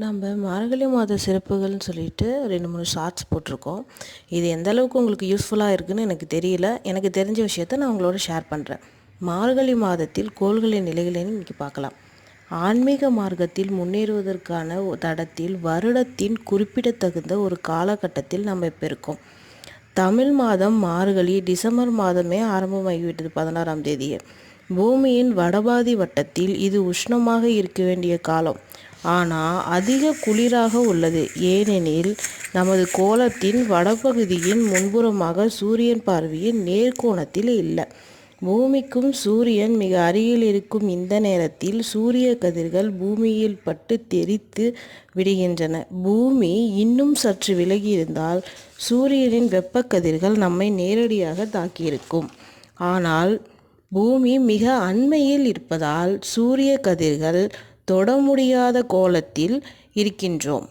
நம்ம மார்கழி மாத சிறப்புகள்னு சொல்லிட்டு ரெண்டு மூணு ஷார்ட்ஸ் போட்டிருக்கோம். இது எந்த அளவுக்கு உங்களுக்கு யூஸ்ஃபுல்லாக இருக்குன்னு எனக்கு தெரியல. எனக்கு தெரிஞ்ச விஷயத்த நான் உங்களோட ஷேர் பண்ணுறேன் மார்கழி மாதத்தில் கோள்களின் நிலைகளை இன்றைக்கி பார்க்கலாம். ஆன்மீக மார்க்கத்தில் முன்னேறுவதற்கான தடத்தில் வருடத்தின் குறிப்பிடத்தகுந்த ஒரு காலகட்டத்தில் நம்ம இப்போ இருக்கோம். தமிழ் மாதம் மார்கழி டிசம்பர் மாதமே ஆரம்பமாகிவிட்டது பதினாறாம் தேதியே. பூமியின் வடபாதி வட்டத்தில் இது உஷ்ணமாக இருக்க வேண்டிய காலம். ஆனால் அதிக குளிராக உள்ளது. ஏனெனில் நமது கோலத்தின் வடபகுதியின் முன்புறமாக சூரியன் பார்வையின் நேர்கோணத்தில் இல்லை. பூமிக்கும் சூரியன் மிக அருகில் இருக்கும் இந்த நேரத்தில் சூரிய கதிர்கள் பூமியில் பட்டு தெறித்து விடுகின்றன. பூமி இன்னும் சற்று விலகி இருந்தால் சூரியனின் வெப்ப கதிர்கள் நம்மை நேரடியாக தாக்கியிருக்கும். ஆனால் பூமி மிக அண்மையில் இருப்பதால் சூரிய கதிர்கள் தொட முடியாத கோலத்தில் இருக்கின்றோம்.